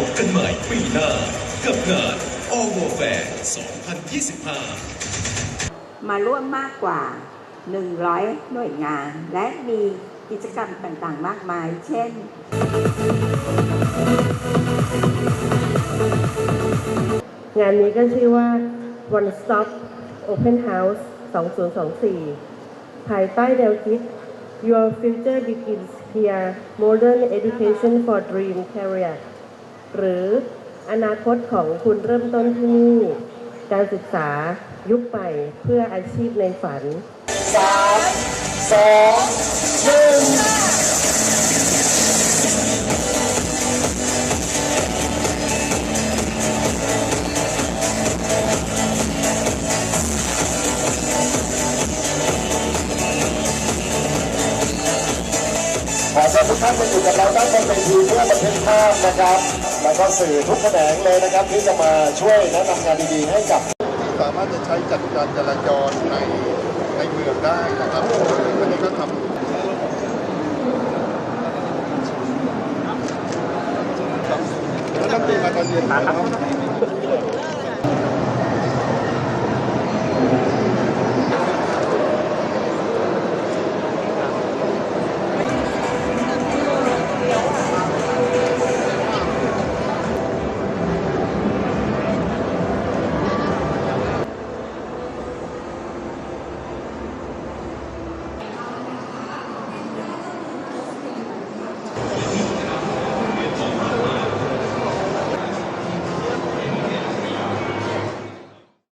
พบกันใหม่ปีหน้า กับงาน All War Fair 2025 มาร่วมมากกว่า 100 หน่วยงาน และมีกิจกรรมต่างๆ มากมาย เช่น งานนี้ก็ชื่อว่า One Stop Open House 2024 ภายใต้แนวคิด Your Future Begins Here Modern Education for Dream Career หรืออนาคตของคุณเริ่มต้นที่นี่ การศึกษายุคใหม่เพื่ออาชีพในฝัน 3 2 1 ทุกท่านมาอยู่กับเราด้านบนเวทีเพื่อบันทึกภาพนะครับ แล้วก็สื่อทุกแขนงเลยนะครับ ที่จะมาช่วยแนะนำงานดีๆให้กับสามารถจะใช้จัดการจราจรในในเมืองได้นะครับอันนี้ก็ทำแล้วตั้งตีมาตอนเย็นนะครับ